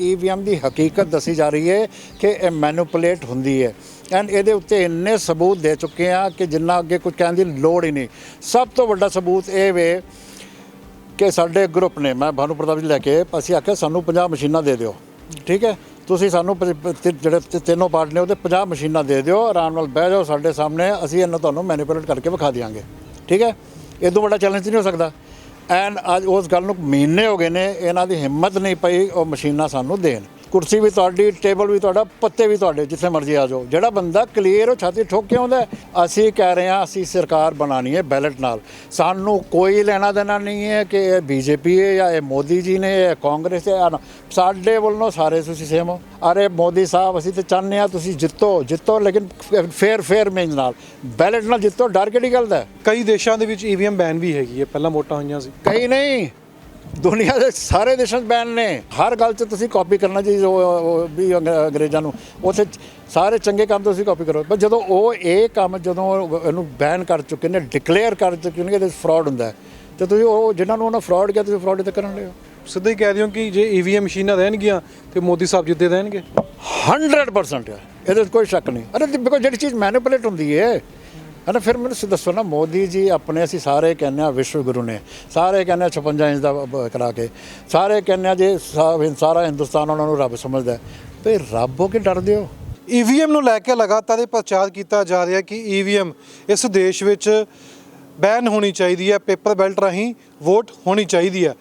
EVM ਦੀ ਹਕੀਕਤ ਦੱਸੀ ਜਾ ਰਹੀ ਹੈ ਕਿ ਇਹ ਮੈਨੂਪੂਲੇਟ ਹੁੰਦੀ ਹੈ। ਐਂਡ ਇਹਦੇ ਉੱਤੇ ਇੰਨੇ ਸਬੂਤ ਦੇ ਚੁੱਕੇ ਆ ਕਿ ਜਿੰਨਾ ਅੱਗੇ ਕੁਝ ਕਹਿਣ ਦੀ ਲੋੜ ਹੀ ਨਹੀਂ। ਸਭ ਤੋਂ ਵੱਡਾ ਸਬੂਤ ਇਹ ਵੇ ਕਿ ਸਾਡੇ ਗਰੁੱਪ ਨੇ, ਮੈਂ ਭਾਨੂ ਪ੍ਰਤਾਪ ਜੀ ਲੈ ਕੇ, ਅਸੀਂ ਆਖਿਆ ਸਾਨੂੰ 50 ਮਸ਼ੀਨਾਂ ਦੇ ਦਿਓ। ਠੀਕ ਹੈ? ਤੁਸੀਂ ਸਾਨੂੰ ਪ- ਪ- ਜਿਹੜੇ ਤ- ਤਿੰਨੋਂ ਪਾਰਟ ਨੇ ਉਹਦੇ 50 ਮਸ਼ੀਨਾਂ ਦੇ ਦਿਓ, ਆਰਾਮ ਨਾਲ ਬਹਿ ਜਾਓ ਸਾਡੇ ਸਾਹਮਣੇ, ਅਸੀਂ ਇਹਨਾਂ ਤੁਹਾਨੂੰ ਮੈਨੀਪੂਲੇਟ ਕਰਕੇ ਵਿਖਾ ਦਿਆਂਗੇ। ਠੀਕ ਹੈ? ਇਹ ਤੋਂ ਵੱਡਾ ਚੈਲੰਜ ਨਹੀਂ ਹੋ ਸਕਦਾ। ਐਂਡ ਅੱਜ ਉਸ ਗੱਲ ਨੂੰ ਮਹੀਨੇ ਹੋ ਗਏ ਨੇ, ਇਹਨਾਂ ਦੀ ਹਿੰਮਤ ਨਹੀਂ ਪਈ ਉਹ ਮਸ਼ੀਨਾਂ ਸਾਨੂੰ ਦੇਣ। ਕੁਰਸੀ ਵੀ ਤੁਹਾਡੀ ਟੇਬਲ ਵੀ ਤੁਹਾਡਾ ਪੱਤੇ ਵੀ ਤੁਹਾਡੇ ਜਿੱਥੇ ਮਰਜ਼ੀ ਆ ਜਾਓ ਜਿਹੜਾ ਬੰਦਾ ਕਲੀਅਰ ਉਹ ਛਾਤੀ ਠੋਕ ਕੇ ਆਉਂਦਾ। ਅਸੀਂ ਕਹਿ ਰਹੇ ਹਾਂ ਅਸੀਂ ਸਰਕਾਰ ਬਣਾਣੀ ਹੈ ਬੈਲਟ ਨਾਲ ਸਾਨੂੰ ਕੋਈ ਲੈਣਾ ਦੇਣਾ ਨਹੀਂ ਹੈ ਕਿ ਇਹ ਬੀਜੇਪੀ ਹੈ ਜਾਂ ਇਹ ਮੋਦੀ ਜੀ ਨੇ ਇਹ ਕਾਂਗਰਸ ਹੈ। ਸਾਡੇ ਵੱਲੋਂ ਸਾਰੇ ਤੁਸੀਂ ਸੇਮ ਹੋ ਅਰੇ ਮੋਦੀ ਸਾਹਿਬ ਅਸੀਂ ਤੇ ਚਾਹੁੰਦੇ ਹਾਂ ਤੁਸੀਂ ਜਿੱਤੋ ਜਿੱਤੋ ਲੇਕਿਨ ਫੇਰ ਫੇਰ ਮੇਨ ਨਾਲ ਬੈਲਟ ਨਾਲ ਜਿੱਤੋ ਡਰ ਕਿਹੜੀ ਗੱਲ ਦਾ? ਕਈ ਦੇਸ਼ਾਂ ਦੇ ਵਿੱਚ ਈਵੀਐਮ ਬੈਨ ਵੀ ਹੈਗੀ ਹੈ ਪਹਿਲਾਂ ਵੋਟਾਂ ਹੋਈਆਂ ਸੀ ਕਈ ਨਹੀਂ ਦੁਨੀਆ ਦੇ ਸਾਰੇ ਦੇਸ਼ਾਂ 'ਚ ਬੈਨ ਨੇ। ਹਰ ਗੱਲ 'ਚ ਤੁਸੀਂ ਕਾਪੀ ਕਰਨਾ ਜੀ ਵੀ ਅੰਗ- ਅੰਗਰੇਜ਼ਾਂ ਨੂੰ। ਉੱਥੇ ਸਾਰੇ ਚੰਗੇ ਕੰਮ ਤੁਸੀਂ ਕਾਪੀ ਕਰੋ। ਪਰ ਜਦੋਂ ਉਹ ਇਹ ਕੰਮ ਜਦੋਂ ਇਹਨੂੰ ਬੈਨ ਕਰ ਚੁੱਕੇ ਨੇ ਡਿਕਲੇਅਰ ਕਰ ਚੁੱਕੇ ਨੇ ਕਿ ਇਹਦੇ ਫਰਾਡ ਹੁੰਦਾ ਹੈ, ਤੇ ਤੁਸੀਂ ਉਹ ਜਿਨ੍ਹਾਂ ਨੂੰ ਉਹਨਾਂ ਫਰਾਡ ਕਿਹਾ ਤੁਸੀਂ ਫਰਾਡ ਤੇ ਕਰਨ ਲਿਓ ਸਿੱਧਾ ਹੀ ਕਹਿ ਹੋ ਕਿ ਜੇ ਈਵੀਐਮ ਮਸ਼ੀਨਾਂ ਰਹਿਣਗੀਆਂ ਤੇ ਮੋਦੀ ਸਾਹਿਬ ਜਿੱਤੇ ਰਹਿਣਗੇ। 100% ਹੈ ਇਹਦੇ ਕੋਈ ਸ਼ੱਕ ਨਹੀਂ। ਅਰੇ ਬਿਕੋਜ਼ ਜਿਹੜੀ ਚੀਜ਼ ਮੈਨੀਪੂਲੇਟ ਹੁੰਦੀ ਹੈ ਹੈ ਨਾ ਫਿਰ ਮੈਨੂੰ ਸਿੱਧਾ ਦੱਸੋ ਨਾ, ਮੋਦੀ ਜੀ ਆਪਣੇ ਅਸੀਂ ਸਾਰੇ ਕਹਿੰਦੇ ਆ ਵਿਸ਼ਵ ਗੁਰੂ ਨੇ। ਸਾਰੇ ਕਹਿੰਦੇ ਆ 56 ਇੰਚ ਦਾ ਕਰਾ ਕੇ। ਸਾਰੇ ਕਹਿੰਦੇ ਆ ਜੇ ਸਾ- ਸਾਰਾ ਹਿੰਦੁਸਤਾਨ ਉਹਨਾਂ ਨੂੰ ਰੱਬ ਸਮਝਦਾ ਹੈ। ਤੇ ਰੱਬ ਹੋ ਕੇ ਡਰਦੇ ਹੋ? ਈਵੀਐਮ ਨੂੰ ਲੈ ਕੇ ਲਗਾਤਾਰ ਇਹ ਪ੍ਰਚਾਰ ਕੀਤਾ ਜਾ ਰਿਹਾ ਕਿ ਈਵੀਐਮ ਇਸ ਦੇਸ਼ ਵਿੱਚ ਬੈਨ ਹੋਣੀ ਚਾਹੀਦੀ ਹੈ, ਪੇਪਰ ਬੈਲਟ ਰਾਹੀਂ ਵੋਟ ਹੋਣੀ ਚਾਹੀਦੀ ਹੈ।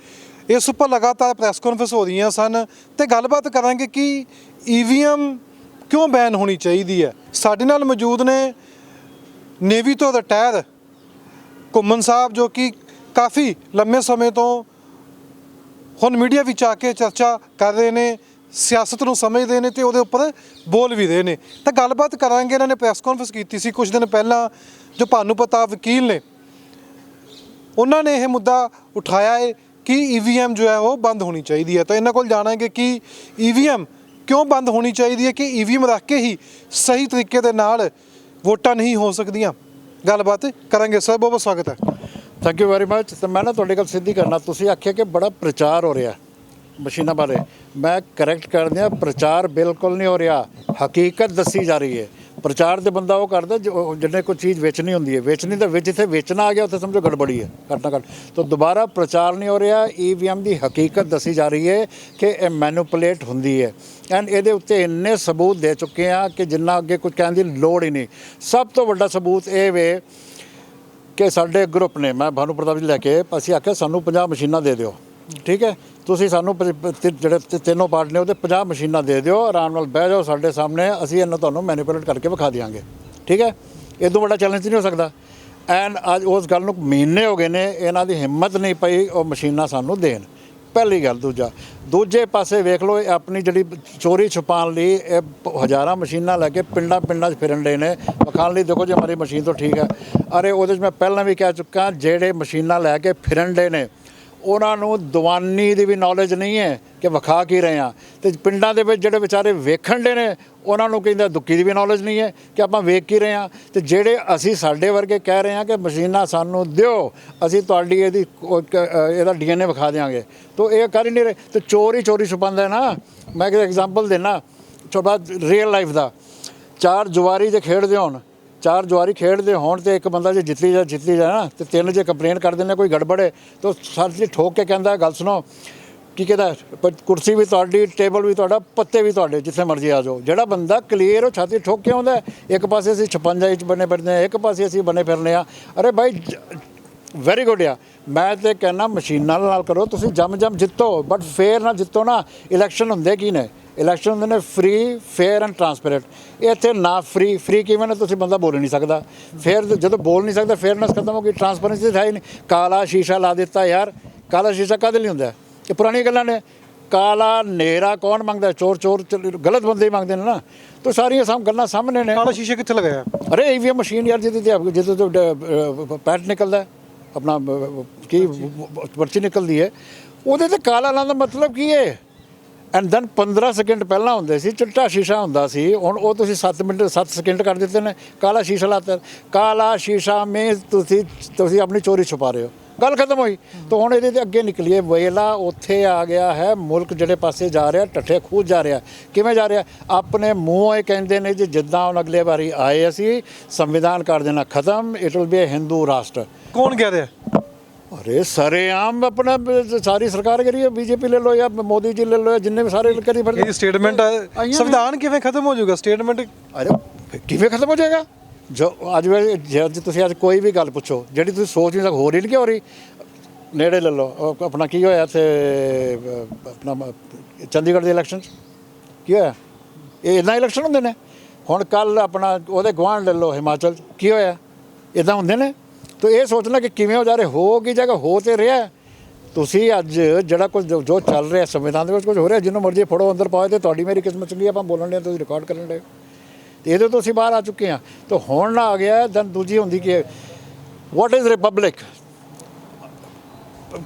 ਇਸ ਉੱਪਰ ਲਗਾਤਾਰ ਪ੍ਰੈਸ ਕਾਨਫਰੰਸ ਹੋ ਰਹੀਆਂ ਸਨ ਤੇ ਗੱਲਬਾਤ ਕਰਾਂਗੇ ਕਿ ਈਵੀਐਮ ਕਿਉਂ ਬੈਨ ਹੋਣੀ ਚਾਹੀਦੀ ਹੈ। ਸਾਡੇ ਨਾਲ ਮੌਜੂਦ ਨੇ ਨੇਵੀ ਤੋਂ ਰਿਟਾਇਰ ਘੁੰਮਣ ਸਾਹਿਬ ਜੋ ਕਿ ਕਾਫੀ ਲੰਮੇ ਸਮੇਂ ਤੋਂ ਹੁਣ ਮੀਡੀਆ ਵਿੱਚ ਆ ਕੇ ਚਰਚਾ ਕਰ ਰਹੇ ਨੇ, ਸਿਆਸਤ ਨੂੰ ਸਮਝਦੇ ਨੇ ਤੇ ਉਹਦੇ ਉੱਪਰ ਬੋਲ ਵੀ ਰਹੇ ਨੇ। ਤਾਂ ਗੱਲਬਾਤ ਕਰਾਂਗੇ, ਇਹਨਾਂ ਨੇ ਪ੍ਰੈਸ ਕਾਨਫਰੰਸ ਕੀਤੀ ਸੀ ਕੁਝ ਦਿਨ ਪਹਿਲਾਂ, ਜੋ ਭਾਨੂ ਪਤਾ ਵਕੀਲ ਨੇ। ਉਹਨਾਂ ਨੇ ਇਹ ਮੁੱਦਾ ਉਠਾਇਆ ਹੈ ਕਿ ਈਵੀਐਮ ਜੋ ਹੈ ਉਹ ਬੰਦ ਹੋਣੀ ਚਾਹੀਦੀ ਹੈ। ਤਾਂ ਇਹਨਾਂ ਕੋਲ ਜਾਣਾਂਗੇ ਕਿ ਈਵੀਐਮ ਕਿਉਂ ਬੰਦ ਹੋਣੀ ਚਾਹੀਦੀ ਹੈ ਕਿ ਈਵੀਐਮ ਰੱਖ ਕੇ ਹੀ ਸਹੀ ਤਰੀਕੇ ਦੇ ਨਾਲ ਵੋਟਾਂ ਨਹੀਂ ਹੋ ਸਕਦੀਆਂ। ਗੱਲਬਾਤ ਕਰਾਂਗੇ। ਸਰ ਬਹੁਤ ਬਹੁਤ ਸਵਾਗਤ ਹੈ। ਥੈਂਕ ਯੂ ਵੈਰੀ ਮੱਚ ਤੇ ਮੈਂ ਨਾ ਤੁਹਾਡੇ ਕੋਲ ਸਿੱਧੀ ਕਰਨਾ ਤੁਸੀਂ ਆਖਿਆ ਕਿ ਬੜਾ ਪ੍ਰਚਾਰ ਹੋ ਰਿਹਾ ਮਸ਼ੀਨਾਂ ਬਾਰੇ। ਮੈਂ ਕਰੈਕਟ ਕਰ ਦਿਆਂ, ਪ੍ਰਚਾਰ ਬਿਲਕੁਲ ਨਹੀਂ ਹੋ ਰਿਹਾ। ਹਕੀਕਤ ਦੱਸੀ ਜਾ ਰਹੀ ਹੈ। ਪ੍ਰਚਾਰ ਤੇ ਬੰਦਾ ਉਹ ਕਰਦਾ ਜੋ- ਜਿਹਨੇ ਕੋਈ ਚੀਜ਼ ਵੇਚਣੀ ਹੁੰਦੀ ਹੈ। ਵੇਚਣੀ ਤਾਂ ਵਿੱਚ ਜਿੱਥੇ ਵੇਚਣਾ ਆ ਗਿਆ, ਉੱਥੇ ਸਮਝੋ ਗੜਬੜੀ ਹੈ, ਘੱਟ ਨਾ ਘੱਟ। ਤਾਂ ਦੁਬਾਰਾ ਪ੍ਰਚਾਰ ਨਹੀਂ ਹੋ ਰਿਹਾ। ਈਵੀਐਮ ਦੀ ਹਕੀਕਤ ਦੱਸੀ ਜਾ ਰਹੀ ਹੈ ਕਿ ਇਹ ਮੈਨੂਪੂਲੇਟ ਹੁੰਦੀ ਹੈ। ਐਂਡ ਇਹਦੇ ਉੱਤੇ ਇੰਨੇ ਸਬੂਤ ਦੇ ਚੁੱਕੇ ਆ ਕਿ ਜਿੰਨਾ ਅੱਗੇ ਕੁਝ ਕਹਿਣ ਦੀ ਲੋੜ ਹੀ ਨਹੀਂ। ਸਭ ਤੋਂ ਵੱਡਾ ਸਬੂਤ ਇਹ ਵੇ ਕਿ ਸਾਡੇ ਗਰੁੱਪ ਨੇ, ਮੈਂ ਭਾਨੂ ਪ੍ਰਤਾਪ ਜੀ ਲੈ ਕੇ, ਅਸੀਂ ਆਖਿਆ, ਸਾਨੂੰ 50 ਮਸ਼ੀਨਾਂ ਦੇ ਦਿਓ। ਠੀਕ ਹੈ? ਤੁਸੀਂ ਸਾਨੂੰ ਪ- ਪ- ਤ- ਜਿਹੜੇ ਤ- ਤਿੰਨੋਂ ਪਾਰਟ ਨੇ, ਉਹਦੇ 50 ਮਸ਼ੀਨਾਂ ਦੇ ਦਿਓ, ਆਰਾਮ ਨਾਲ ਬਹਿ ਜਾਓ ਸਾਡੇ ਸਾਹਮਣੇ, ਅਸੀਂ ਇਹਨਾਂ ਤੁਹਾਨੂੰ ਮੈਨੀਪੂਲੇਟ ਕਰਕੇ ਵਿਖਾ ਦਿਆਂਗੇ। ਠੀਕ ਹੈ? ਇਹ ਤੋਂ ਵੱਡਾ ਚੈਲੰਜ ਨਹੀਂ ਹੋ ਸਕਦਾ। ਐਂਡ ਅੱਜ ਉਸ ਗੱਲ ਨੂੰ ਮਹੀਨੇ ਹੋ ਗਏ ਨੇ, ਇਹਨਾਂ ਦੀ ਹਿੰਮਤ ਨਹੀਂ ਪਈ ਉਹ ਮਸ਼ੀਨਾਂ ਸਾਨੂੰ ਦੇਣ। ਪਹਿਲੀ ਗੱਲ ਦੂਜਾ, ਦੂਜੇ ਪਾਸੇ ਵੇਖ ਲਓ, ਇਹ ਆਪਣੀ ਜਿਹੜੀ ਚੋਰੀ ਛੁਪਾਉਣ ਲਈ ਇਹ ਪ- ਹਜ਼ਾਰਾਂ ਮਸ਼ੀਨਾਂ ਲੈ ਕੇ ਪਿੰਡਾਂ ਪਿੰਡਾਂ 'ਚ ਫਿਰਨ ਦੇ ਨੇ। ਵਿਖਾਉਣ ਲਈ ਦੇਖੋ ਜੇ ਹਮਾਰੀ ਮਸ਼ੀਨ ਤੋਂ ਠੀਕ ਹੈ। ਅਰੇ ਉਹਦੇ 'ਚ ਮੈਂ ਪਹਿਲਾਂ ਵੀ ਕਹਿ ਚੁੱਕਾ, ਜਿਹੜੇ ਮਸ਼ੀਨਾਂ ਲੈ ਕੇ ਫਿਰਨ ਦੇ ਨੇ ਉਹਨਾਂ ਨੂੰ ਦੀਵਾਨੀ ਦੀ ਵੀ ਨੌਲੇਜ ਨਹੀਂ ਹੈ ਕਿ ਵਿਖਾ ਕੀ ਰਹੇ ਆ ਤੇ ਪਿੰਡਾਂ ਦੇ ਵਿੱਚ ਜਿਹੜੇ ਵਿਚਾਰੇ ਵੇਖਣ ਦੇ ਨੇ ਉਹਨਾਂ ਨੂੰ ਕਹਿੰਦਾ ਦੁੱਕੀ ਦੀ ਵੀ ਨੌਲੇਜ ਨਹੀਂ ਹੈ ਕਿ ਆਪਾਂ ਵੇਖ ਕੀ ਰਹੇ ਆ ਤੇ ਜਿਹੜੇ ਅਸੀਂ ਸਾਡੇ ਵਰਗੇ ਕਹਿ ਰਹੇ ਆ ਕਿ ਮਸ਼ੀਨਾਂ ਸਾਨੂੰ ਦਿਓ ਅਸੀਂ ਤੁਹਾਡੀ ਇਹਦੀ ਕੋ- ਕ- ਅ, ਇਹਦਾ ਡੀਐਨਏ ਵਿਖਾ ਦਿਆਂਗੇ। ਤੋ ਇਹ ਕਰ ਹੀ ਨਹੀਂ ਰਹੇ। ਤੇ ਚੋਰੀ ਚੋਰੀ ਛੁਪਾਉਂਦਾ ਨਾ। ਮੈਂ ਇੱਕ ਐਗਜ਼ਾਮਪਲ ਦੇਣਾ ਛੋਟਾ ਰੀਅਲ ਲਾਈਫ ਦਾ। ਚਾਰ ਜੁਆਰੀ ਜੇ ਖੇਡਦੇ ਹੋਣ ਚਾਰ ਜੁਆਰੀ ਖੇਡਦੇ ਹੋਣ ਤੇ ਇੱਕ ਬੰਦਾ ਜੇ ਜਿੱਤੀ ਜਾ ਜਿੱਤੀ ਜਾ ਨਾ, ਤੇ ਤਿੰਨ ਜੇ ਕੰਪਲੇਂਟ ਕਰ ਦਿੰਦੇ, ਕੋਈ ਗੜਬੜ ਹੈ, ਤਾਂ ਸਰ ਜੀ ਠੋਕ ਕੇ ਕਹਿੰਦਾ, ਗੱਲ ਸੁਣੋ, ਕੀ ਕਹਿੰਦਾ ਕੁਰਸੀ ਵੀ ਤੁਹਾਡੀ, ਟੇਬਲ ਵੀ ਤੁਹਾਡਾ, ਪੱਤੇ ਵੀ ਤੁਹਾਡੇ, ਜਿੱਥੇ ਮਰਜ਼ੀ ਆ ਜਾਓ। ਜਿਹੜਾ ਬੰਦਾ ਕਲੀਅਰ ਉਹ ਛਾਤੀ ਠੋਕ ਕੇ ਆਉਂਦਾ ਇੱਕ ਪਾਸੇ ਅਸੀਂ 56 ਇੰਚ ਬਣੇ ਫਿਰਦੇ ਹਾਂ, ਇੱਕ ਪਾਸੇ ਅਸੀਂ ਬਣੇ ਫਿਰਨੇ ਆ ਅਰੇ ਭਾਈ ਵੈਰੀ ਗੁੱਡ ਆ। ਮੈਂ ਤੇ ਕਹਿੰਦਾ, ਮਸ਼ੀਨਾਂ ਨਾਲ ਕਰੋ, ਤੁਸੀਂ ਜੰਮ ਜੰਮ ਜਿੱਤੋ ਬਟ ਫੇਅਰ ਨਾ ਜਿੱਤੋ ਨਾ ਇਲੈਕਸ਼ਨ ਹੁੰਦੇ ਕੀ ਨੇ? ਇਲੈਕਸ਼ਨ ਹੁੰਦੇ ਨੇ ਫ੍ਰੀ ਫੇਅਰ ਐਂਡ ਟਰਾਂਸਪੇਰੈਂਟ ਇੱਥੇ ਨਾ ਫ੍ਰੀ ਫ੍ਰੀ ਕਿਵੇਂ ਨਾ? ਤੁਸੀਂ ਬੰਦਾ ਬੋਲ ਨਹੀਂ ਸਕਦਾ। ਫੇਰ ਜਦੋਂ ਬੋਲ ਨਹੀਂ ਸਕਦਾ ਫੇਅਰਨੈਸ ਖਤਮ ਹੋ ਗਈ। ਟਰਾਂਸਪੇਰੈਂਸੀ ਹੈ ਹੀ ਨਹੀਂ। ਕਾਲਾ ਸ਼ੀਸ਼ਾ ਲਾ ਦਿੱਤਾ ਯਾਰ। ਕਾਲਾ ਸ਼ੀਸ਼ਾ ਕਾਹਦੇ ਲਈ ਹੁੰਦਾ? ਇਹ ਪੁਰਾਣੀਆਂ ਗੱਲਾਂ ਨੇ। ਕਾਲਾ ਨੇਰਾ ਕੌਣ ਮੰਗਦਾ? ਚੋਰ ਚੋਰ ਗਲਤ ਬੰਦੇ ਹੀ ਮੰਗਦੇ ਨੇ ਨਾ। ਤਾਂ ਸਾਰੀਆਂ ਸਮ ਗੱਲਾਂ ਸਾਹਮਣੇ ਨੇ। ਕਾਲਾ ਸ਼ੀਸ਼ੇ ਕਿੱਥੇ ਲਗਾਇਆ? ਅਰੇ ਈਵੀਐਮ ਮਸ਼ੀਨ ਯਾਰ ਜਿਹਦੇ ਤੇ ਜਿਹਦੇ ਤੋਂ ਪੈਟ ਨਿਕਲਦਾ ਆਪਣਾ ਕੀ ਪਰਚੀ ਨਿਕਲਦੀ ਹੈ। ਉਹਦੇ ਤੇ ਕਾਲਾ ਲਾਉਣ ਦਾ ਮਤਲਬ ਕੀ ਹੈ? ਐਂਡ ਦੈਨ 15 ਸੈਕਿੰਡ ਪਹਿਲਾਂ ਹੁੰਦੇ ਸੀ, ਚਿੱਟਾ ਸ਼ੀਸ਼ਾ ਹੁੰਦਾ ਸੀ, ਹੁਣ ਉਹ ਤੁਸੀਂ 7 ਮਿੰਟ 7 ਸੈਕਿੰਡ ਕਰ ਦਿੱਤੇ ਨੇ, ਕਾਲਾ ਸ਼ੀਸ਼ਾ ਲਾਤਾ। ਕਾਲਾ ਸ਼ੀਸ਼ਾ ਮੇ ਤੁਸੀਂ ਤੁਸੀਂ ਆਪਣੀ ਚੋਰੀ ਛੁਪਾ ਰਹੇ ਹੋ। ਗੱਲ ਖਤਮ ਹੋਈ। ਤਾਂ ਹੁਣ ਇਹਦੇ ਤੇ ਅੱਗੇ ਨਿਕਲੀਏ। ਵੇਲਾ ਉੱਥੇ ਆ ਗਿਆ ਹੈ, ਮੁਲਕ ਜਿਹੜੇ ਪਾਸੇ ਜਾ ਰਿਹਾ, ਟੱਠੇ ਖੂਜ ਜਾ ਰਿਹਾ। ਕਿਵੇਂ ਜਾ ਰਿਹਾ? ਆਪਣੇ ਮੂੰਹ ਇਹ ਕਹਿੰਦੇ ਨੇ ਜੀ, ਜਿੱਦਾਂ ਹੁਣ ਅਗਲੇ ਵਾਰੀ ਆਏ ਅਸੀਂ, ਸੰਵਿਧਾਨ ਕਰ ਦੇਣਾ ਖਤਮ it will be a Hindu rashtra. ਕੌਣ ਕਹਿ ਰਿਹਾ? ਅਰੇ ਸਰੇਆਮ ਆਪਣਾ ਬ- ਸਾਰੀ ਸਰਕਾਰ ਕਰੀ ਹੈ ਬੀਜੇਪੀ ਲੈ ਲਓ ਜਾਂ ਮੋਦੀ ਜੀ ਲੈ ਲਓ ਜਾਂ ਜਿੰਨੇ ਵੀ ਸਾਰੇ ਕਰੀ ਫਿਰਦੇ। ਇਹ ਸਟੇਟਮੈਂਟ ਸੰਵਿਧਾਨ ਕਿਵੇਂ ਖਤਮ ਹੋ ਜਾਊਗਾ? ਸਟੇਟਮੈਂਟ ਅਰੇ ਕਿਵੇਂ ਖਤਮ ਹੋ ਜਾਏਗਾ? ਜੋ ਅੱਜ ਵੇ ਜੇ ਅੱਜ ਤੁਸੀਂ ਅੱਜ ਕੋਈ ਵੀ ਗੱਲ ਪੁੱਛੋ ਜਿਹੜੀ ਤੁਸੀਂ ਸੋਚ ਨਹੀਂ ਸਕ ਹੋ ਰਹੀ ਨਹੀਂ ਕਿ ਹੋ ਰਹੀ ਨੇੜੇ ਲੈ ਲਓ। ਉਹ ਆਪਣਾ ਕੀ ਹੋਇਆ ਤੇ ਆਪਣਾ ਮ- ਚੰਡੀਗੜ੍ਹ ਦੇ ਇਲੈਕਸ਼ਨ ਕੀ ਹੋਇਆ? ਇਹ ਇਦਾਂ ਇਲੈਕਸ਼ਨ ਹੁੰਦੇ ਨੇ। ਹੁਣ ਕੱਲ ਆਪਣਾ ਉਹਦੇ ਗੁਆਂਢ ਲੈ ਲਓ ਹਿਮਾਚਲ 'ਚ, ਕੀ ਹੋਇਆ? ਇਦਾਂ ਹੁੰਦੇ ਨੇ? ਤਾਂ ਇਹ ਸੋਚਣਾ ਕਿ ਕਿਵੇਂ ਹੋ ਜਾ ਰਹੇ ਹੋ ਕੀ ਜਗ੍ਹਾ, ਹੋ ਤੇ ਰਿਹਾ ਤੁਸੀਂ ਅੱਜ ਜਿਹੜਾ ਕੁਝ ਜੋ ਚੱਲ ਰਿਹਾ ਸੰਵਿਧਾਨ ਦੇ ਵਿੱਚ ਕੁਝ ਹੋ ਰਿਹਾ, ਜਿਹਨੂੰ ਮਰਜ਼ੀ ਫੜੋ ਅੰਦਰ ਪਾਓ ਤੇ ਤੁਹਾਡੀ ਮੇਰੀ ਕਿਸਮਤ ਚੰਗੀ ਆਪਾਂ ਬੋਲਣ ਦੇ ਤੁਸੀਂ ਰਿਕਾਰਡ ਕਰਨ ਦੇ ਤੇ ਇਹਦੇ ਤੋਂ ਅਸੀਂ ਬਾਹਰ ਆ ਚੁੱਕੇ ਹਾਂ। ਤਾਂ ਹੁਣ ਨਾ ਆ ਗਿਆ, ਦਨ ਦੂਜੀ ਹੁੰਦੀ ਕਿ ਵਾਟ ਇਜ਼ ਰਿਪਬਲਿਕ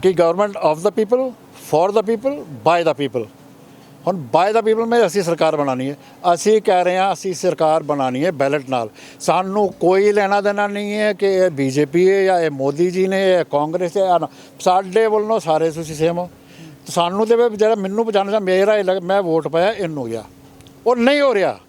ਕਿ government of the people for the people by the people ਹੁਣ ਬਾਏ ਦਾ ਪੀਪਲ ਮੈਂ ਅਸੀਂ ਸਰਕਾਰ ਬਣਾਣੀ ਹੈ। ਅਸੀਂ ਕਹਿ ਰਹੇ ਹਾਂ, ਅਸੀਂ ਸਰਕਾਰ ਬਣਾਣੀ ਹੈ ਬੈਲਟ ਨਾਲ। ਸਾਨੂੰ ਕੋਈ ਲੈਣਾ ਦੇਣਾ ਨਹੀਂ ਹੈ ਕਿ ਇਹ ਬੀਜੇਪੀ ਹੈ ਜਾਂ ਇਹ ਮੋਦੀ ਜੀ ਨੇ, ਇਹ ਕਾਂਗਰਸ ਹੈ ਜਾਂ ਨਾ। ਸਾਡੇ ਵੱਲੋਂ ਸਾਰੇ ਤੁਸੀਂ ਸੇਮ ਹੋ। ਸਾਨੂੰ ਤੇ ਜਿਹੜਾ ਮੈਨੂੰ ਪਛਾਣਦਾ ਮੇਰਾ ਇਹ ਲੱਗ- ਮੈਂ ਵੋਟ ਪਾਇਆ, ਇਹਨੂੰ ਗਿਆ। ਉਹ ਨਹੀਂ ਹੋ ਰਿਹਾ।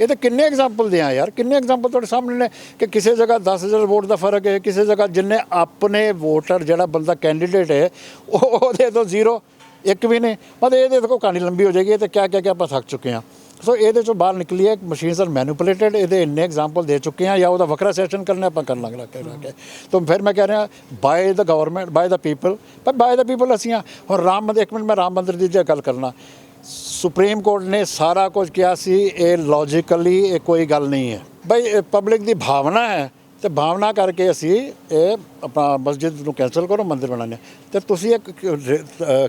ਇਹ ਤਾਂ ਕਿੰਨੇ ਐਗਜ਼ਾਮਪਲ ਦਿਆਂ ਯਾਰ। ਕਿੰਨੇ ਐਗਜ਼ਾਮਪਲ ਤੁਹਾਡੇ ਸਾਹਮਣੇ ਨੇ ਕਿ ਕਿਸੇ ਜਗ੍ਹਾ 10000 ਵੋਟ ਦਾ ਫ਼ਰਕ ਹੈ, ਕਿਸੇ ਜਗ੍ਹਾ ਜਿੰਨੇ ਆਪਣੇ ਵੋਟਰ ਜਿਹੜਾ ਬੰਦਾ ਕੈਂਡੀਡੇਟ ਹੈ, ਉਹ ਉਹਦੇ ਤੋਂ ਜ਼ੀਰੋ ਇੱਕ ਵੀ ਨਹੀਂ, ਮਤਲਬ ਇਹਦੇ ਦੇਖੋ ਕਹਾਣੀ ਲੰਬੀ ਹੋ ਜਾਏਗੀ, ਇਹ ਤੇ ਕਿਆ ਕਿਆ ਕਿਆ ਆਪਾਂ ਥੱਕ ਚੁੱਕੇ ਹਾਂ। ਸੋ ਇਹਦੇ ਚੋਂ ਬਾਹਰ ਨਿਕਲੀ ਹੈ ਮਸ਼ੀਨਸ ਆਰ ਮੈਨੂਪੂਲੇਟਡ ਇਹਦੇ ਇੰਨੇ ਐਗਜ਼ਾਮਪਲ ਦੇ ਚੁੱਕੇ ਹਾਂ, ਜਾਂ ਉਹਦਾ ਵੱਖਰਾ ਸੈਸ਼ਨ ਕਰਨਾ, ਆਪਾਂ ਕਰਨ ਲੱਗ ਲੱਗ ਕੇ ਤਾਂ ਫਿਰ ਮੈਂ ਕਹਿ ਰਿਹਾ by the government by the people ਪਰ ਬਾਏ ਦਾ ਪੀਪਲ ਅਸੀਂ ਹਾਂ। ਹੁਣ ਰਾਮ ਮੰਦਰ, ਇੱਕ ਮਿੰਟ, ਮੈਂ ਰਾਮ ਮੰਦਰ ਦੀ ਜੇ ਗੱਲ ਕਰਨਾ। ਸੁਪਰੀਮ ਕੋਰਟ ਨੇ ਸਾਰਾ ਕੁਝ ਕਿਹਾ ਸੀ, ਇਹ ਲੌਜੀਕਲੀ ਇਹ ਕੋਈ ਗੱਲ ਨਹੀਂ ਹੈ। ਬਈ ਪਬਲਿਕ ਦੀ ਭਾਵਨਾ ਹੈ ਤੇ ਭਾਵਨਾ ਕਰਕੇ ਅਸੀਂ ਇਹ ਆਪਣਾ ਮਸਜਿਦ ਨੂੰ ਕੈਨਸਲ ਕਰੋ, ਮੰਦਿਰ ਬਣਾਉਂਦੇ ਹਾਂ। ਤੇ ਤੁਸੀਂ ਇੱਕ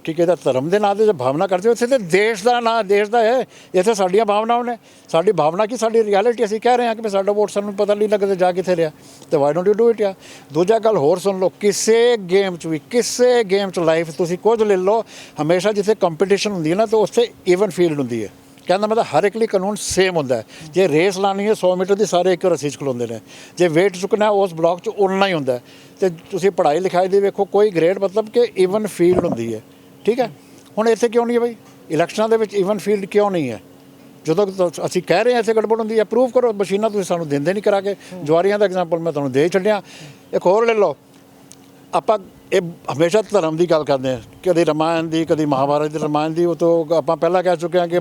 ਕੀ ਕਹਿੰਦਾ ਧਰਮ ਦੇ ਨਾਂ ਤੇ ਜੇ ਭਾਵਨਾ ਕਰਦੇ ਹੋ, ਇੱਥੇ ਤੇ ਦੇਸ਼ ਦਾ ਨਾਂ, ਦੇਸ਼ ਦਾ ਹੈ ਇੱਥੇ ਸਾਡੀਆਂ ਭਾਵਨਾਵਾਂ ਨੇ। ਸਾਡੀ ਭਾਵਨਾ ਕੀ? ਸਾਡੀ ਰਿਐਲਿਟੀ ਅਸੀਂ ਕਹਿ ਰਹੇ ਹਾਂ ਕਿ ਵੀ ਸਾਡਾ ਵੋਟ ਸਾਨੂੰ ਪਤਾ ਨਹੀਂ ਲੱਗਦਾ ਜਾ ਕਿੱਥੇ ਰਿਹਾ। ਤੇ why don't you do it ਯਾ ਦੂਜਾ ਗੱਲ ਹੋਰ ਸੁਣ ਲਓ, ਕਿਸੇ ਗੇਮ 'ਚ ਵੀ, ਕਿਸੇ ਗੇਮ 'ਚ ਲਾਈਫ ਤੁਸੀਂ ਕੁਝ ਲੈ ਲਓ, ਹਮੇਸ਼ਾ ਜਿੱਥੇ ਕੰਪੀਟੀਸ਼ਨ ਹੁੰਦੀ ਹੈ ਨਾ, ਤਾਂ ਉੱਥੇ ਈਵਨ ਫੀਲਡ ਹੁੰਦੀ ਹੈ। ਕਹਿੰਦਾ ਮਤਲਬ ਹਰ ਇੱਕ ਲਈ ਕਾਨੂੰਨ ਸੇਮ ਹੁੰਦਾ ਜੇ ਰੇਸ ਲਾਣੀ ਹੈ 100 ਮੀਟਰ ਦੀ ਸਾਰੇ ਇੱਕ ਰਸੀ 'ਚ ਖਲੋਂਦੇ ਨੇ। ਜੇ weight ਚੁੱਕਣਾ ਉਸ ਬਲਾਕ 'ਚ ਉਨਾ ਹੀ ਹੁੰਦਾ ਹੈ। ਤੇ ਤੁਸੀਂ ਪੜ੍ਹਾਈ ਲਿਖਾਈ ਦੀ ਵੇਖੋ, ਕੋਈ ਗ੍ਰੇਡ ਮਤਲਬ ਕਿ ਈਵਨ ਫੀਲਡ ਹੁੰਦੀ ਹੈ। ਠੀਕ ਹੈ? ਹੁਣ ਇੱਥੇ ਕਿਉਂ ਨਹੀਂ ਹੈ ਬਈ? ਇਲੈਕਸ਼ਨਾਂ ਦੇ ਵਿੱਚ ਈਵਨ ਫੀਲਡ ਕਿਉਂ ਨਹੀਂ ਹੈ? ਜਦੋਂ ਅਸੀਂ ਕਹਿ ਰਹੇ ਹਾਂ, ਇੱਥੇ ਗੜਬੜ ਹੁੰਦੀ ਹੈ ਪ੍ਰੂਵ ਕਰੋ। ਮਸ਼ੀਨਾਂ ਤੁਸੀਂ ਸਾਨੂੰ ਦਿੰਦੇ ਨਹੀਂ ਕਰਾ ਕੇ। ਜਵਾਰੀਆਂ ਦਾ ਐਗਜ਼ਾਮਪਲ ਮੈਂ ਤੁਹਾਨੂੰ ਦੇ ਛੱਡਿਆ। ਇੱਕ ਹੋਰ ਲੈ ਲਓ। ਆਪਾਂ ਇਹ ਹਮੇਸ਼ਾ ਧਰਮ ਦੀ ਗੱਲ ਕਰਦੇ ਹਾਂ ਕਦੀ ਰਮਾਇਣ ਦੀ, ਕਦੀ ਮਹਾਭਾਰਤ ਦੀ, ਰਮਾਇਣ ਦੀ, ਉਹ ਤੋਂ ਆਪਾਂ ਪਹਿਲਾਂ ਕਹਿ ਚੁੱਕੇ ਹਾਂ ਕਿ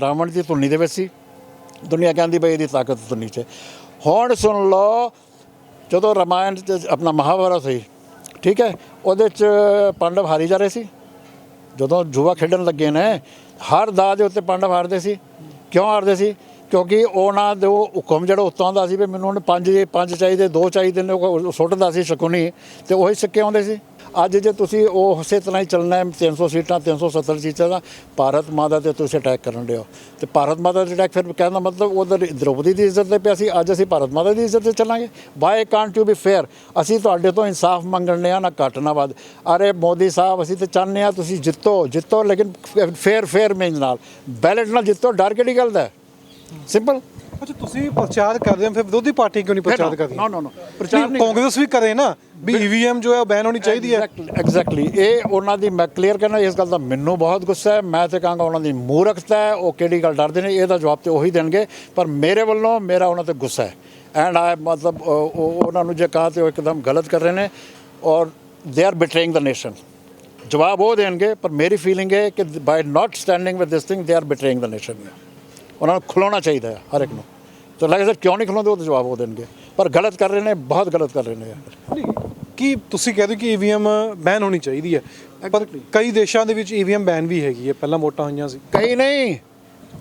ਰਾਵਣ ਦੀ ਧੁਨੀ ਦੇ ਵਿੱਚ ਸੀ। ਦੁਨੀਆ ਕਹਿੰਦੀ ਬਈ ਇਹਦੀ ਤਾਕਤ ਧੁਨੀ 'ਚ। ਹੁਣ ਸੁਣ ਲਓ, ਜਦੋਂ ਰਮਾਇਣ 'ਚ ਆਪਣਾ ਮਹਾਭਾਰਤ ਸੀ, ਠੀਕ ਹੈ, ਉਹਦੇ 'ਚ ਪਾਂਡਵ ਹਾਰੀ ਜਾ ਰਹੇ ਸੀ। ਜਦੋਂ ਜੂਆ ਖੇਡਣ ਲੱਗੇ ਨੇ, ਹਰ ਦਾਅ ਦੇ ਉੱਤੇ ਪਾਂਡਵ ਹਾਰਦੇ ਸੀ। ਕਿਉਂ ਹਾਰਦੇ ਸੀ? ਕਿਉਂਕਿ ਉਹਨਾਂ ਦੇ ਉਹ ਹੁਕਮ ਜਿਹੜਾ ਉੱਤੋਂ ਦਾ ਸੀ ਵੀ ਮੈਨੂੰ ਹੁਣ ਪੰਜ ਪੰਜ ਚਾਹੀਦੇ, ਦੋ ਚਾਹੀਦੇ ਨੇ, ਉਹ ਸੁੱਟਦਾ ਸੀ ਸ਼ਕੁਨੀ, ਤੇ ਉਹੀ ਸਿੱਕੇ ਆਉਂਦੇ ਸੀ? ਅੱਜ ਜੇ ਤੁਸੀਂ ਉਹ ਉਸੇ ਤਰ੍ਹਾਂ ਹੀ ਚੱਲਣਾ ਹੈ 300 ਸੀਟਾਂ 370 ਸੀਟਾਂ ਦਾ, ਭਾਰਤ ਮਾਤਾ ਤੇ ਤੁਸੀਂ ਅਟੈਕ ਕਰਨ ਦਿਓ ਤੇ ਭਾਰਤ ਮਾਤਾ 'ਤੇ ਅਟੈਕ ਫਿਰ ਕਹਿਣ ਦਾ ਮਤਲਬ ਉਧਰ ਦ੍ਰੋਪਦੀ ਦੀ ਇੱਜ਼ਤ ਤੇ ਪਿਆ ਸੀ, ਅੱਜ ਅਸੀਂ ਭਾਰਤ ਮਾਤਾ ਦੀ ਇੱਜ਼ਤ ਤੇ ਚੱਲਾਂਗੇ। Why can't you be fair ਅਸੀਂ ਤੁਹਾਡੇ ਤੋਂ ਇਨਸਾਫ ਮੰਗਣ ਆ, ਨਾ ਘੱਟ, ਨਾ ਵੱਧ। ਅਰੇ ਮੋਦੀ ਸਾਹਿਬ, ਅਸੀਂ ਤੇ ਚਾਹੁੰਦੇ ਆ ਤੁਸੀਂ ਜਿੱਤੋ ਜਿੱਤੋ ਲੇਕਿਨ ਫੇਅਰ ਫੇਅਰ ਮੀਨਸ ਨਾਲ। ਬੈਲਟ ਨਾਲ ਜਿੱਤੋ, ਡਰ ਕਿਹੜੀ ਗੱਲ ਦਾ ਸਿੰਪਲ ਅੱਛਾ ਤੁਸੀਂ ਪ੍ਰਚਾਰ ਕਰਦੇ ਹੋ ਫਿਰ ਵਿਰੋਧੀ ਪਾਰਟੀ ਕਿਉਂ ਨਹੀਂ ਪ੍ਰਚਾਰ ਕਰਦੀ ਨੋ ਨੋ ਨੋ ਪ੍ਰਚਾਰ ਨਹੀਂ ਕਾਂਗਰਸ ਵੀ ਕਰੇ ਨਾ ਵੀ ਈਵੀਐਮ ਜੋ ਹੈ ਬੈਨ ਹੋਣੀ ਚਾਹੀਦੀ ਹੈ। ਐਗਜ਼ੈਕਟਲੀ ਇਹ ਉਹਨਾਂ ਦੀ ਮੈਂ ਕਲੀਅਰ ਕਰਨਾ ਇਸ ਗੱਲ ਦਾ ਮੈਨੂੰ ਬਹੁਤ ਗੁੱਸਾ ਹੈ। ਮੈਂ ਤੇ ਕਹਾਂਗਾ ਉਹਨਾਂ ਦੀ ਮੂਰਖਤਾ ਹੈ ਉਹ ਕਿਹੜੀ ਗੱਲ ਡਰਦੇ ਨੇ ਇਹਦਾ ਜਵਾਬ ਤੇ ਉਹੀ ਦੇਣਗੇ। ਪਰ ਮੇਰੇ ਵੱਲੋਂ ਮੇਰਾ ਉਹਨਾਂ ਤੇ ਗੁੱਸਾ ਹੈ। ਐਂਡ ਆਈ ਮਤਲਬ ਉਹ- ਉਹ- ਉਹਨਾਂ ਨੂੰ ਜੇ ਕਹਾ ਤੇ ਉਹ ਇੱਕਦਮ ਗਲਤ ਕਰ ਰਹੇ ਨੇ। ਔਰ ਦੇ ਆਰ ਬਿਟਰੇਇੰਗ ਦ ਨੇਸ਼ਨ ਜਵਾਬ ਉਹ ਦੇਣਗੇ ਪਰ ਮੇਰੀ ਫੀਲਿੰਗ ਹੈ ਕਿ by not standing with this thing they are betraying the nation ਉਹਨਾਂ ਨੂੰ ਖਲੋਣਾ ਚਾਹੀਦਾ ਹੈ ਹਰ ਇੱਕ ਨੂੰ। ਤਾਂ ਲੱਗੇ ਸਰ ਕਿਉਂ ਨਹੀਂ ਖਲੋਂਦੇ? ਉਹ ਜਵਾਬ ਉਹ ਦੇਣਗੇ। ਪਰ ਗਲਤ ਕਰ ਰਹੇ ਨੇ ਬਹੁਤ ਗਲਤ ਕਰ ਰਹੇ ਨੇ। ਕੀ ਤੁਸੀਂ ਕਹਿੰਦੇ ਕਿ ਈਵੀਐਮ ਬੈਨ ਹੋਣੀ ਚਾਹੀਦੀ ਹੈ? ਪਰ ਕਈ ਦੇਸ਼ਾਂ ਦੇ ਵਿੱਚ ਈਵੀਐਮ ਬੈਨ ਵੀ ਹੈਗੀ ਹੈ ਪਹਿਲਾਂ ਵੋਟਾਂ ਹੋਈਆਂ ਸੀ। ਕਈ ਨਹੀਂ।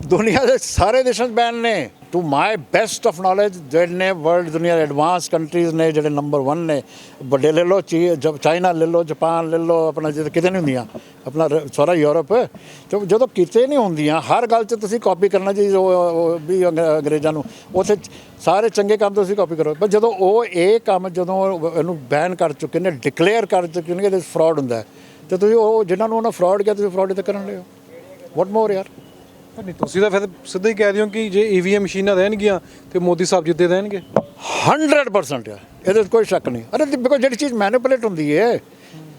ਦੁਨੀਆ ਦੇ ਸਾਰੇ ਦੇਸ਼ਾਂ 'ਚ ਬੈਨ ਨੇ। To my best of knowledge ਜਿਹੜੇ ਨੇ ਵਰਲਡ ਦੁਨੀਆ ਦੇ ਐਡਵਾਂਸ ਕੰਟਰੀਜ਼ ਨੇ ਜਿਹੜੇ ਨੰਬਰ 1 ਨੇ ਵੱਡੇ ਲੈ ਲਓ ਚੀ ਜਬ ਚਾਈਨਾ ਲੈ ਲਓ ਜਾਪਾਨ ਲੈ ਲਓ ਆਪਣਾ ਜਿੱਦ ਕਿਤੇ ਨਹੀਂ ਹੁੰਦੀਆਂ ਆਪਣਾ ਰ- ਸਾਰਾ ਯੂਰਪ ਤੇ ਜਦੋਂ ਕਿਤੇ ਨਹੀਂ ਹੁੰਦੀਆਂ ਹਰ ਗੱਲ 'ਚ ਤੁਸੀਂ ਕਾਪੀ ਕਰਨਾ ਜੀ ਵੀ ਅੰਗਰੇਜ਼ਾਂ ਨੂੰ ਉੱਥੇ ਸਾਰੇ ਚੰਗੇ ਕੰਮ ਤੁਸੀਂ ਕਾਪੀ ਕਰੋ ਪਰ ਜਦੋਂ ਉਹ ਇਹ ਕੰਮ ਜਦੋਂ ਇਹਨੂੰ ਬੈਨ ਕਰ ਚੁੱਕੇ ਨੇ ਡਿਕਲੇਅਰ ਕਰ ਚੁੱਕੇ ਨੇ ਕਿ ਇਹਦੇ ਫਰਾਡ ਹੁੰਦਾ ਹੈ, ਤੇ ਤੁਸੀਂ ਉਹ ਜਿਨ੍ਹਾਂ ਨੂੰ ਉਹਨਾਂ ਫਰਾਡ ਕਿਹਾ ਤੁਸੀਂ ਫਰਾਡ ਤੇ ਕਰਨ ਲਿਓ ਵਾਟ ਮੋਰ ਯਾਰ ਨਹੀਂ ਤੁਸੀਂ ਤਾਂ ਫਿਰ ਸਿੱਧਾ ਹੀ ਕਹਿ ਦਿਓ ਕਿ ਜੇ ਈਵੀਐਮ ਮਸ਼ੀਨਾਂ ਰਹਿਣਗੀਆਂ ਤੇ ਮੋਦੀ ਸਾਹਿਬ ਜਿੱਤੇ ਰਹਿਣਗੇ। 100% ਆ ਇਹਦੇ 'ਚ ਕੋਈ ਸ਼ੱਕ ਨਹੀਂ। ਅਰੇ ਬਿਕੋ ਜਿਹੜੀ ਚੀਜ਼ ਮੈਨੀਪੂਲੇਟ ਹੁੰਦੀ ਹੈ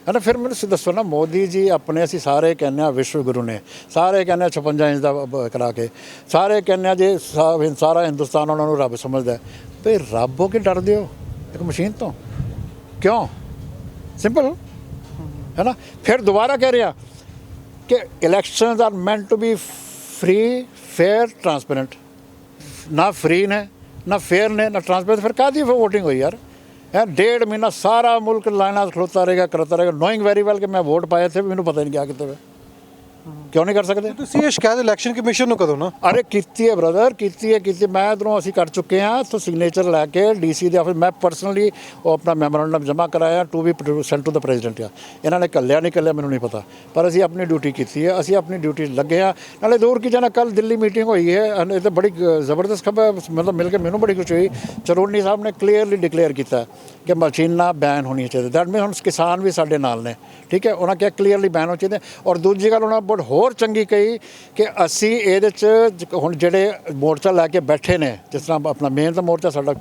ਹੈ ਨਾ ਫਿਰ ਮੈਨੂੰ ਸਿੱਧਾ ਦੱਸੋ ਨਾ ਮੋਦੀ ਜੀ ਆਪਣੇ ਅਸੀਂ ਸਾਰੇ ਕਹਿੰਦੇ ਆ ਵਿਸ਼ਵ ਗੁਰੂ ਨੇ ਸਾਰੇ ਕਹਿੰਦੇ ਆ 56 ਇੰਚ ਦਾ ਕਰਾ ਕੇ ਸਾਰੇ ਕਹਿੰਦੇ ਆ ਜੇ ਸਾ- ਸਾਰਾ ਹਿੰਦੁਸਤਾਨ ਉਹਨਾਂ ਨੂੰ ਰੱਬ ਸਮਝਦਾ ਹੈ, ਤੇ ਰੱਬ ਹੋ ਕੇ ਡਰਦੇ ਹੋ ਇੱਕ ਮਸ਼ੀਨ ਤੋਂ? ਕਿਉਂ? ਸਿੰਪਲ ਹੈ ਨਾ ਫਿਰ ਦੁਬਾਰਾ ਕਹਿ ਰਿਹਾ ਕਿ elections are meant to be free fair transparent ਨਾ ਫ੍ਰੀ ਨੇ, ਨਾ ਫੇਅਰ ਨੇ, ਨਾ ਟਰਾਂਸਪੇਰੈਂਟ ਫਿਰ ਕਾਦੀ ਵੋਟਿੰਗ ਹੋਈ ਯਾਰ? ਹੈ ਡੇਢ ਮਹੀਨਾ ਸਾਰਾ ਮੁਲਕ ਲਾਈਨਾਂ 'ਚ ਖਲੋਤਾ ਰਹੇਗਾ, ਕਰਤਾ ਰਹੇਗਾ ਨੋਇੰਗ ਵੈਰੀ ਵੈਲ ਕਿ ਮੈਂ ਵੋਟ ਪਾਇਆ ਤੇ ਮੈਨੂੰ ਪਤਾ ਨਹੀਂ ਗਿਆ ਕਿਤੇ ਵੇ ਕਿਉਂ ਨਹੀਂ ਕਰ ਸਕਦੇ? ਤੁਸੀਂ ਇਹ ਸ਼ਿਕਾਇਤ ਇਲੈਕਸ਼ਨ ਕਮਿਸ਼ਨ ਨੂੰ ਕਦੋਂ ਨਾ? ਅਰੇ ਕੀਤੀ ਹੈ ਬ੍ਰਦਰ ਕੀਤੀ ਹੈ ਕੀਤੀ ਮੈਂ ਇਧਰੋਂ ਅਸੀਂ ਕਰ ਚੁੱਕੇ ਹਾਂ ਤੋਂ ਸਿਗਨੇਚਰ ਲੈ ਕੇ ਡੀਸੀ ਦੇ ਆਫਿਸ ਮੈਂ ਪਰਸਨਲੀ ਉਹ ਆਪਣਾ ਮੈਮੋਰੰਡਮ ਜਮ੍ਹਾਂ ਕਰਾਇਆ to be sent to the president ਆ। ਇਹਨਾਂ ਨੇ ਕੱਲਿਆ ਨਹੀਂ ਕੱਲਿਆ ਮੈਨੂੰ ਨਹੀਂ ਪਤਾ। ਪਰ ਅਸੀਂ ਆਪਣੀ ਡਿਊਟੀ ਕੀਤੀ ਹੈ ਅਸੀਂ ਆਪਣੀ ਡਿਊਟੀ ਲੱਗੇ ਆ ਨਾਲੇ ਦੂਰ ਕੀ ਜਾਣਾ ਕੱਲ ਦਿੱਲੀ ਮੀਟਿੰਗ ਹੋਈ ਹੈ ਇਹ ਤਾਂ ਬੜੀ ਜ਼ਬਰਦਸਤ ਖਬਰ ਮਤਲਬ ਮਿਲ ਕੇ ਮੈਨੂੰ ਬੜੀ ਖੁਸ਼ੀ ਹੋਈ। ਚਰੋਨੀ ਸਾਹਿਬ ਨੇ ਕਲੀਅਰਲੀ ਡਿਕਲੇਅਰ ਕੀਤਾ ਕਿ ਮਸ਼ੀਨਾਂ ਬੈਨ ਹੋਣੀਆਂ ਚਾਹੀਦੀਆਂ। ਦੈਟ ਮੀਨ ਹੁਣ ਕਿਸਾਨ ਵੀ ਸਾਡੇ ਨਾਲ ਨੇ। ਠੀਕ ਹੈ ਉਹਨਾਂ ਕਿਹਾ ਕਲੀਅਰਲੀ ਬੈਨ ਹੋ ਚਾਹੀਦੇ। ਔਰ ਦੂਜੀ ਗੱਲ ਉਹਨਾਂ ਬਹੁਤ ਹੋਰ ਚੰਗੀ ਕਹੀ ਕਿ ਅਸੀਂ ਇਹਦੇ ਚ ਹੁਣ ਜਿਹੜੇ ਮੋਰਚਾ ਲੈ ਕੇ ਬੈਠੇ ਨੇ, ਜਿਸ ਤਰ੍ਹਾਂ ਆਪਣਾ ਮੇਨ ਤਾਂ ਮੋਰਚਾ ਸਾਡਾ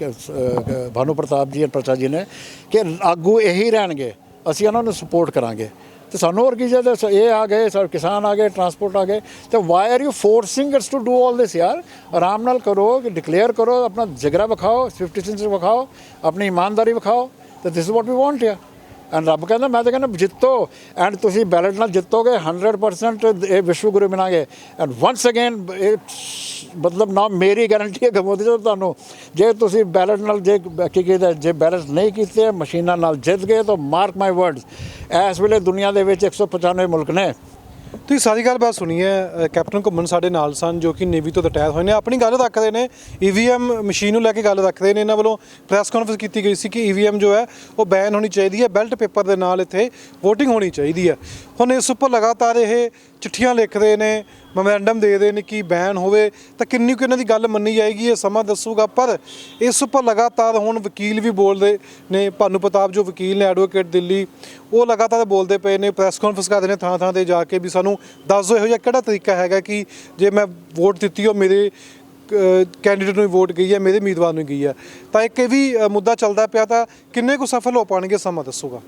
ਭਾਨੂ ਪ੍ਰਤਾਪ ਜੀ ਪ੍ਰਚਾ ਜੀ ਨੇ, ਕਿ ਆਗੂ ਇਹੀ ਰਹਿਣਗੇ, ਅਸੀਂ ਉਹਨਾਂ ਨੂੰ ਸਪੋਰਟ ਕਰਾਂਗੇ। ਤੇ ਸਾਨੂੰ ਹੋਰ ਕੀ ਚਾਹੀਦਾ ਇਹ ਆ ਗਏ, ਸਰ ਕਿਸਾਨ ਆ ਗਏ ਟਰਾਂਸਪੋਰਟ ਆ ਗਏ, ਤੇ why are you forcing us to do all this ਯਾਰ? ਆਰਾਮ ਨਾਲ ਕਰੋ ਕਿ ਡਿਕਲੇਅਰ ਕਰੋ, ਆਪਣਾ ਜਗਰਾ ਵਿਖਾਓ 50 ਸਿੰਸ ਵਿਖਾਓ, ਆਪਣੀ ਇਮਾਨਦਾਰੀ ਵਿਖਾਓ, ਤੇ this is what we want ਯਾਰ। ਐਂਡ ਰੱਬ ਕਹਿੰਦਾ, ਮੈਂ ਤਾਂ ਕਹਿੰਦਾ, ਜਿੱਤੋ ਐਂਡ ਤੁਸੀਂ ਬੈਲਟ ਨਾਲ ਜਿੱਤੋਗੇ 100% ਇਹ ਵਿਸ਼ਵ ਗੁਰੂ ਬਣਾਗੇ। ਐਂਡ ਵਾਂਸ ਅਗੇਨ ਇਹ ਮਤਲਬ ਨਾ ਮੇਰੀ ਗਾਰੰਟੀ ਹੈ ਕਿ ਮੋਦੀ ਸਾਹਿਬ ਤੁਹਾਨੂੰ, ਜੇ ਤੁਸੀਂ ਬੈਲਟ ਨਾਲ ਜੇ, ਕੀ ਕਹਿੰਦੇ, ਜੇ ਬੈਲਟ ਨਹੀਂ ਕੀਤੇ, ਮਸ਼ੀਨਾਂ ਨਾਲ ਜਿੱਤ ਗਏ, ਤਾਂ ਮਾਰਕ ਮਾਈ ਵਰਡਸ ਇਸ ਵੇਲੇ ਦੁਨੀਆ ਦੇ ਵਿੱਚ 195 ਮੁਲਕ ਨੇ। ਤੁਸੀਂ ਸਾਰੀ ਗੱਲ ਗੱਲਬਾਤ ਸੁਣੀ ਹੈ ਕੈਪਟਨ ਘੁੰਮਣ ਸਾਡੇ ਨਾਲ ਸਨ ਜੋ ਕਿ ਨੇਵੀ ਤੋਂ ਰਿਟਾਇਰ ਹੋਏ ਨੇ। ਆਪਣੀ ਗੱਲ ਰੱਖਦੇ ਨੇ ਈਵੀਐਮ ਮਸ਼ੀਨ ਨੂੰ ਲੈ ਕੇ ਗੱਲ ਰੱਖਦੇ ਨੇ, ਇਹਨਾਂ ਵੱਲੋਂ ਪ੍ਰੈਸ ਕਾਨਫਰੰਸ ਕੀਤੀ ਗਈ ਸੀ ਕਿ ਈਵੀਐਮ ਜੋ ਹੈ, ਉਹ ਬੈਨ ਹੋਣੀ ਚਾਹੀਦੀ ਹੈ ਬੈਲਟ ਪੇਪਰ ਦੇ ਨਾਲ ਇੱਥੇ VOTING ਹੋਣੀ ਚਾਹੀਦੀ ਹੈ। ਹੁਣ ਇਸ ਉੱਪਰ ਲਗਾਤਾਰ ਇਹ ਚਿੱਠੀਆਂ ਲਿਖਦੇ ਨੇ ਮੈਮੋਰੈਂਡਮ ਦੇ ਰਹੇ ਨੇ ਕਿ ਬੈਨ ਹੋਵੇ, ਤਾਂ ਕਿੰਨੀ ਕੁ ਇਹਨਾਂ ਦੀ ਗੱਲ ਮੰਨੀ ਜਾਏਗੀ, ਇਹ ਸਮਾਂ ਦੱਸੂਗਾ। ਪਰ ਇਸ ਉੱਪਰ ਲਗਾਤਾਰ ਹੁਣ ਵਕੀਲ ਵੀ ਬੋਲਦੇ ਨੇ, ਭਾਨੂ ਪ੍ਰਤਾਪ ਜੋ ਵਕੀਲ ਨੇ ਐਡਵੋਕੇਟ ਦਿੱਲੀ, ਉਹ ਲਗਾਤਾਰ ਬੋਲਦੇ ਪਏ ਨੇ ਪ੍ਰੈਸ ਕਾਨਫਰੰਸ ਕਰਦੇ ਨੇ ਥਾਂ ਥਾਂ ਤੇ ਜਾ ਕੇ ਵੀ ਸਾਨੂੰ ਦੱਸ ਦਿਓ ਇਹੋ ਜਿਹਾ ਕਿਹੜਾ ਤਰੀਕਾ ਹੈਗਾ ਕਿ ਜੇ ਮੈਂ ਵੋਟ ਦਿੱਤੀ ਉਹ ਮੇਰੇ ਕੈਂਡੀਡੇਟ ਨੂੰ ਵੋਟ ਗਈ ਹੈ, ਮੇਰੇ ਉਮੀਦਵਾਰ ਨੂੰ ਗਈ ਹੈ। ਤਾਂ ਇੱਕ ਇਹ ਵੀ ਮੁੱਦਾ ਚੱਲਦਾ ਪਿਆ ਤਾਂ ਕਿੰਨੇ ਕੁ ਸਫਲ ਹੋ ਪਾਣਗੇ, ਸਮਾਂ ਦੱਸੂਗਾ।